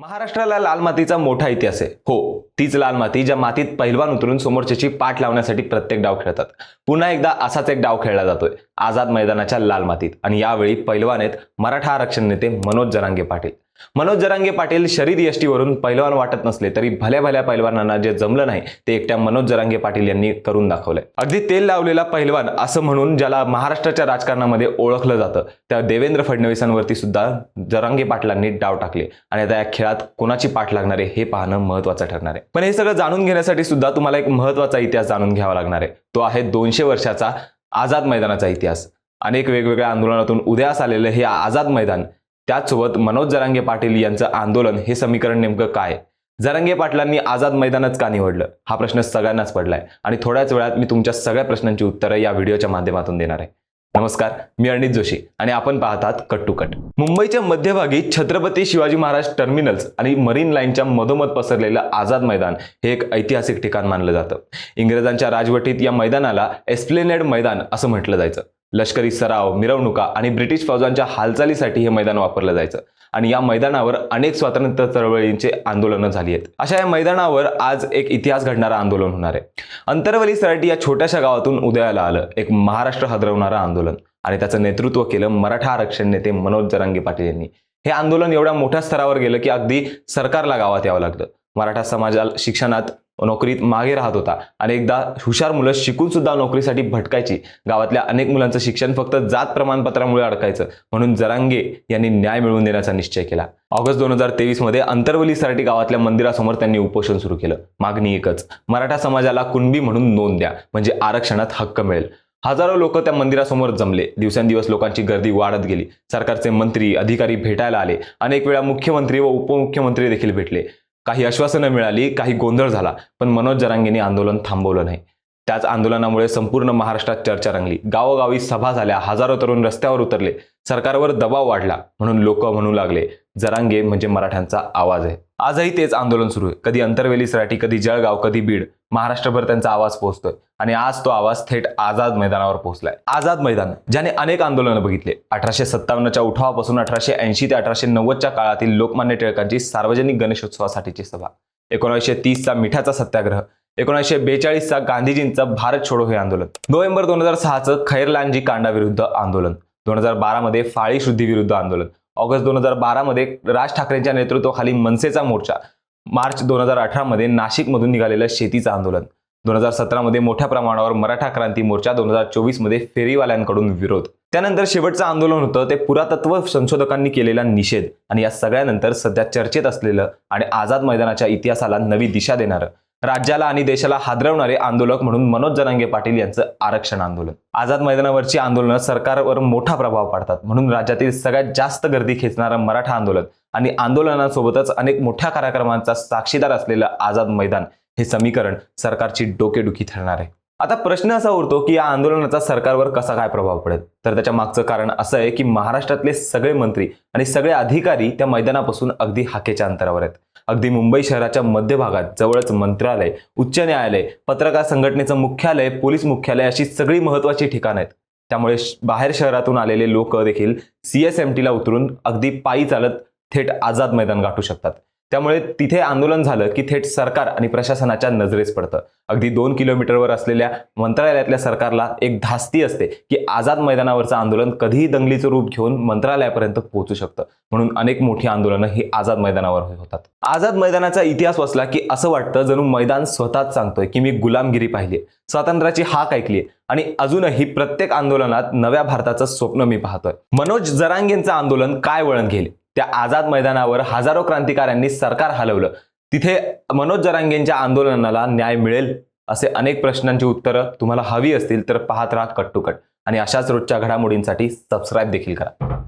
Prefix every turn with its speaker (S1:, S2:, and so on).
S1: महाराष्ट्राला लाल मातीचा मोठा इतिहास आहे. हो तीच लाल माती ज्या मातीत पैलवान उतरून समोरच्याची पाठ लावण्यासाठी प्रत्येक डाव खेळतात. पुन्हा एकदा असाच एक डाव खेळला जातोय आझाद मैदानाच्या लाल मातीत. आणि यावेळी पैलवान आहेत मराठा आरक्षण नेते मनोज जरांगे पाटील. मनोज जरांगे पाटील शरीर यष्टीवरून पैलवान वाटत नसले तरी भल्या भल्या पैलवानांना जे जमलं नाही ते एकट्या मनोज जरांगे पाटील यांनी करून दाखवलंय. अगदी तेल लावलेला पैलवान असं म्हणून ज्याला महाराष्ट्राच्या राजकारणामध्ये ओळखलं जातं त्या देवेंद्र फडणवीसांवरती सुद्धा जरांगे पाटलांनी डाव टाकले आणि आता या खेळात कोणाची पाठ लागणार आहे हे पाहणं महत्वाचं ठरणार आहे. पण हे सगळं जाणून घेण्यासाठी सुद्धा तुम्हाला एक महत्त्वाचा इतिहास जाणून घ्यावा लागणार आहे. तो आहे दोनशे वर्षाचा आझाद मैदानाचा इतिहास. अनेक वेगवेगळ्या आंदोलनातून उदयास आलेलं हे आझाद मैदान त्याचसोबत मनोज जरांगे पाटील यांचं आंदोलन हे समीकरण नेमकं काय? जरांगे पाटलांनी आझाद मैदानच का निवडलं? हा प्रश्न सगळ्यांनाच पडलाय. आणि थोड्याच वेळात मी तुमच्या सगळ्या प्रश्नांची उत्तरं या व्हिडिओच्या माध्यमातून देणार आहे. नमस्कार मी अनित जोशी आणि आपण पाहतात कट टू कट मुंबईच्या मध्यभागी छत्रपती शिवाजी महाराज टर्मिनल्स आणि मरीन लाईनच्या मधोमध पसरलेलं आझाद मैदान हे एक ऐतिहासिक ठिकाण मानलं जातं. इंग्रजांच्या राजवटीत या मैदानाला एस्प्लेनेड मैदान असं म्हटलं जायचं. लष्करी सराव मिरवणुका आणि ब्रिटिश फौजांच्या हालचालीसाठी हे मैदान वापरलं जायचं. आणि या मैदानावर अनेक स्वातंत्र्य चळवळींचे आंदोलनं झाली आहेत. अशा या मैदानावर आज एक इतिहास घडणारं आंदोलन होणार आहे. अंतरवली सराटी या छोट्याशा गावातून उदयाला आलं एक महाराष्ट्र हदरवणारं आंदोलन. आणि त्याचं नेतृत्व केलं मराठा आरक्षण नेते मनोज जरांगे पाटील यांनी. हे आंदोलन एवढ्या मोठ्या स्तरावर गेलं की अगदी सरकारला गावात यावं लागलं मराठा समाजाला शिक्षणात नोकरीत मागे राहत होता. आणि एकदा हुशार मुलं शिकून सुद्धा नोकरीसाठी भटकायची. गावातल्या अनेक मुलांचं शिक्षण फक्त जात प्रमाणपत्रामुळे अडकायचं. म्हणून जरांगे यांनी न्याय मिळवून देण्याचा निश्चय केला. ऑगस्ट दोन हजार तेवीसमध्ये अंतरवली सराटी गावातल्या मंदिरासमोर त्यांनी उपोषण सुरू केलं. मागणी एकच मराठा समाजाला कुणबी म्हणून नोंद द्या. म्हणजे आरक्षणात हक्क मिळेल. हजारो लोक त्या मंदिरासमोर जमले. दिवसेंदिवस लोकांची गर्दी वाढत गेली. सरकारचे मंत्री अधिकारी भेटायला आले. अनेक वेळा मुख्यमंत्री व उपमुख्यमंत्री देखील भेटले. काही आश्वासनं मिळाली काही गोंधळ झाला पण मनोज जरांगेंनी आंदोलन थांबवलं नाही. त्याच आंदोलनामुळे संपूर्ण महाराष्ट्रात चर्चा रंगली. गावोगावी सभा झाल्या हजारो तरुण रस्त्यावर उतरले सरकारवर दबाव वाढला म्हणून लोक म्हणू लागले. जरांगे म्हणजे मराठ्यांचा आवाज आहे. आजही तेच आंदोलन सुरू आहे. कधी अंतरवेली सराठी कधी जळगाव कधी बीड महाराष्ट्रभर त्यांचा आवाज पोहोचतोय. आणि आज तो आवाज थेट आझाद मैदानावर पोहोचलाय. आझाद मैदान ज्याने अनेक आंदोलनं बघितले. अठराशे सत्तावन्नच्या उठावापासून अठराशे ऐंशी ते अठराशे नव्वदच्या काळातील लोकमान्य टिळकांची सार्वजनिक गणेशोत्सवासाठीची सभा. एकोणीसशे तीसचा मिठाचा सत्याग्रह. एकोणीसशे बेचाळीसचा गांधीजींचा भारत छोडो हे आंदोलन. नोव्हेंबर दोन हजार सहाचं खैरलांजी कांडाविरुद्ध आंदोलन. दोन हजार बारामध्ये फाळी शुद्धीविरुद्ध आंदोलन. ऑगस्ट दोन हजार बारामध्ये राज ठाकरेंच्या नेतृत्वाखाली मनसेचा मोर्चा मार्च दोन हजार अठरामध्ये नाशिकमधून निघालेलं शेतीचं आंदोलन. दोन हजार सतरामध्ये मोठ्या प्रमाणावर मराठा क्रांती मोर्चा दोन हजार चोवीसमध्ये फेरीवाल्यांकडून विरोध. त्यानंतर शेवटचं आंदोलन होतं ते पुरातत्व संशोधकांनी केलेला निषेध आणि या सगळ्यानंतर सध्या चर्चेत असलेलं आणि आझाद मैदानाच्या इतिहासाला नवी दिशा देणारं. राज्याला आणि देशाला हादरवणारे आंदोलक म्हणून मनोज जनांगे पाटील यांचं आरक्षण आंदोलन. आझाद मैदानावरची आंदोलनं सरकारवर मोठा प्रभाव पाडतात. म्हणून राज्यातील सगळ्यात जास्त गर्दी खेचणारं मराठा आंदोलन आणि आंदोलनासोबतच अनेक मोठ्या कार्यक्रमांचा साक्षीदार असलेलं आझाद मैदान हे समीकरण सरकारची डोकेडुखी ठरणार आहे. आता प्रश्न असा उरतो की या आंदोलनाचा सरकारवर कसा काय प्रभाव पडेल? तर त्याच्या मागचं कारण असं आहे की महाराष्ट्रातले सगळे मंत्री आणि सगळे अधिकारी त्या मैदानापासून अगदी हाकेच्या अंतरावर आहेत. अगदी मुंबई शहराच्या मध्यभागात जवळच मंत्रालय उच्च न्यायालय पत्रकार संघटनेचं मुख्यालय पोलीस मुख्यालय अशी सगळी महत्वाची ठिकाणं आहेत. त्यामुळे बाहेर शहरातून आलेले लोक देखील सीएसएमटीला उतरून अगदी पायी चालत थेट आझाद मैदान गाठू शकतात. त्यामुळे तिथे आंदोलन झालं की थेट सरकार आणि प्रशासनाच्या नजरेस पडतं. अगदी दोन किलोमीटरवर असलेल्या मंत्रालयातल्या सरकारला एक धास्ती असते की आझाद मैदानावरचं आंदोलन कधीही दंगलीचं रूप घेऊन मंत्रालयापर्यंत पोहोचू शकतं. म्हणून अनेक मोठी आंदोलनं ही आझाद मैदानावर होतात. आझाद मैदानाचा इतिहास वाचला की असं वाटतं जणू मैदान स्वतःच सांगतोय की मी गुलामगिरी पाहिली स्वातंत्र्याची हाक ऐकली आणि अजूनही प्रत्येक आंदोलनात नव्या भारताचं स्वप्न मी पाहतोय. मनोज जरांगेंचं आंदोलन काय वळण घेईल? त्या आझाद मैदानावर हजारो क्रांतिकाऱ्यांनी सरकार हलवलं. तिथे मनोज जरांगेंच्या आंदोलनाला न्याय मिळेल असे अनेक प्रश्नांची उत्तरं तुम्हाला हवी असतील तर पाहत राहा कट टू कट आणि अशाच रोजच्या घडामोडींसाठी सबस्क्राईब देखील करा.